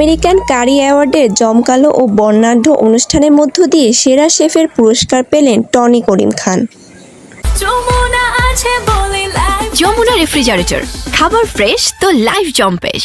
American কারি অ্যাওয়ার্ডের জমকালো ও বর্ণাঢ্য অনুষ্ঠানের মধ্য দিয়ে সেরা শেফের পুরস্কার পেলেন টনি করিম খান। যমুনা রেফ্রিজারেটর খাবার ফ্রেশ তো লাইফ জম্পেশ।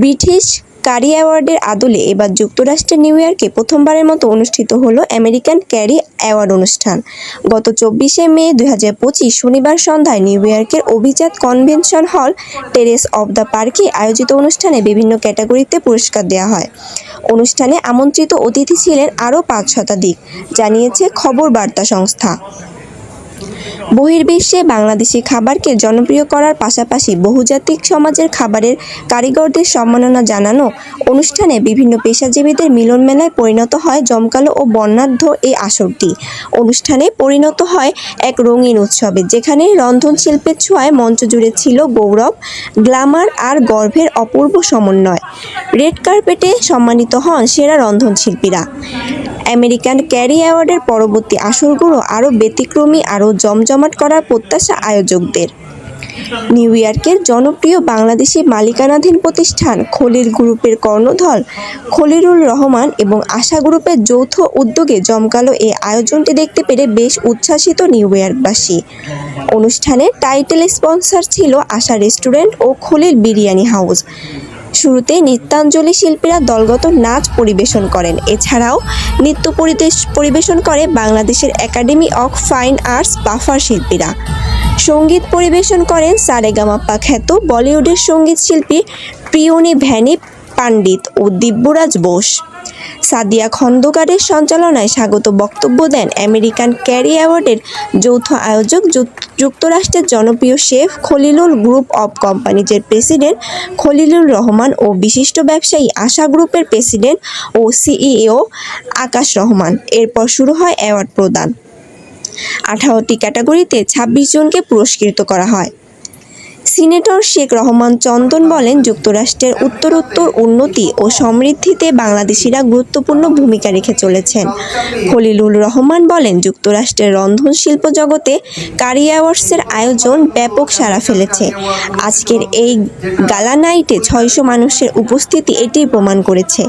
ব্রিটিশ কারি অ্যাওয়ার্ডের আদলে এবার যুক্তরাষ্ট্রের নিউ ইয়র্কে প্রথমবারের মতো অনুষ্ঠিত হলো আমেরিকান ক্যারি অ্যাওয়ার্ড অনুষ্ঠান। গত চব্বিশে মে দু হাজার পঁচিশ শনিবার সন্ধ্যায় নিউ ইয়র্কের অভিজাত convention hall terrace of the পার্কে আয়োজিত অনুষ্ঠানে বিভিন্ন ক্যাটাগরিতে পুরস্কার দেওয়া হয়। অনুষ্ঠানে আমন্ত্রিত অতিথি ছিলেন আরও পাঁচ শতাধিক, জানিয়েছে খবর বার্তা সংস্থা। বহির্বিশ্বে বাংলাদেশি খাবারকে জনপ্রিয় করার পাশাপাশি বহুজাতিক সমাজের খাবারের কারিগরদের সম্মাননা জানানো অনুষ্ঠানে বিভিন্ন পেশাজীবীদের মিলন মেলায় পরিণত হয় জমকালো ও বর্ণাঢ্য এই আসরটি। অনুষ্ঠানে পরিণত হয় এক রঙিন উৎসবে, যেখানে রন্ধনশিল্পের ছোঁয়ায় মঞ্চ জুড়ে ছিল গৌরব গ্লামার আর গর্ভের অপূর্ব সমন্বয়। রেড কার্পেটে সম্মানিত হন সেরা রন্ধনশিল্পীরা আমেরিকান ক্যারি অ্যাওয়ার্ডের পরবর্তী আসরগুলো আরও ব্যতিক্রমী, আরও জমজমাট করার প্রত্যাশা আয়োজকদের। নিউ ইয়র্কের জনপ্রিয় বাংলাদেশি মালিকানাধীন প্রতিষ্ঠান খলিল গ্রুপের কর্ণধর খলিলুর রহমান এবং আশা গ্রুপের যৌথ উদ্যোগে জমকালো এই আয়োজনটি দেখতে পেরে বেশ উচ্ছ্বাসিত নিউ ইয়র্কবাসী। অনুষ্ঠানে টাইটেল স্পন্সর ছিল আশা রেস্টুরেন্ট ও খলিল বিরিয়ানি হাউস। শুরুতে নৃত্যাঞ্জলি শিল্পীরা দলগত নাচ পরিবেশন করেন। এছাড়াও নৃত্য পরিবেশ- পরিবেশন করে বাংলাদেশের একাডেমি অফ ফাইন আর্টস বাফার শিল্পীরা। সংগীত পরিবেশন করেন সারেগামাপ্পা খ্যাত বলিউডের সংগীত শিল্পী প্রিয়নি ভ্যানি পাণ্ডিত ও দিব্যরাজ বোস। সাদিয়া খন্দকারের সঞ্চালনায় স্বাগত বক্তব্য দেন আমেরিকান ক্যারি অ্যাওয়ার্ডের যৌথ আয়োজক যুক- যুক্তরাষ্ট্রের জনপ্রিয় শেফ খলিলুল গ্রুপ অব কোম্পানিজের প্রেসিডেন্ট খলিলুর রহমান ও বিশিষ্ট ব্যবসায়ী আশা গ্রুপের প্রেসিডেন্ট ও সিইও আকাশ রহমান। এরপর শুরু হয় অ্যাওয়ার্ড প্রদান। আঠারোটি ক্যাটাগরিতে ছাব্বিশ জনকে পুরস্কৃত করা হয়। সিনেটর শেখ রহমান চন্দন বলেন, যুক্তরাষ্ট্রের উত্তরোত্তর উন্নতি ও সমৃদ্ধিতে বাংলাদেশিরা গুরুত্বপূর্ণ ভূমিকা রেখে চলেছেন। খলিলুর রহমান বলেন, যুক্তরাষ্ট্রের রন্ধন শিল্প জগতে কারি অ্যাওয়ার্ডসের আয়োজন ব্যাপক সাড়া ফেলেছে। আজকের এই গালা নাইটে ছয়শো মানুষের উপস্থিতি এটি প্রমাণ করেছে।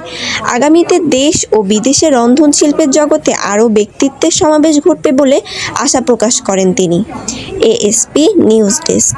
আগামীতে দেশ ও বিদেশে রন্ধন শিল্পের জগতে আরও ব্যক্তিত্বের সমাবেশ ঘটবে বলে আশা প্রকাশ করেন তিনি। ASP news desk.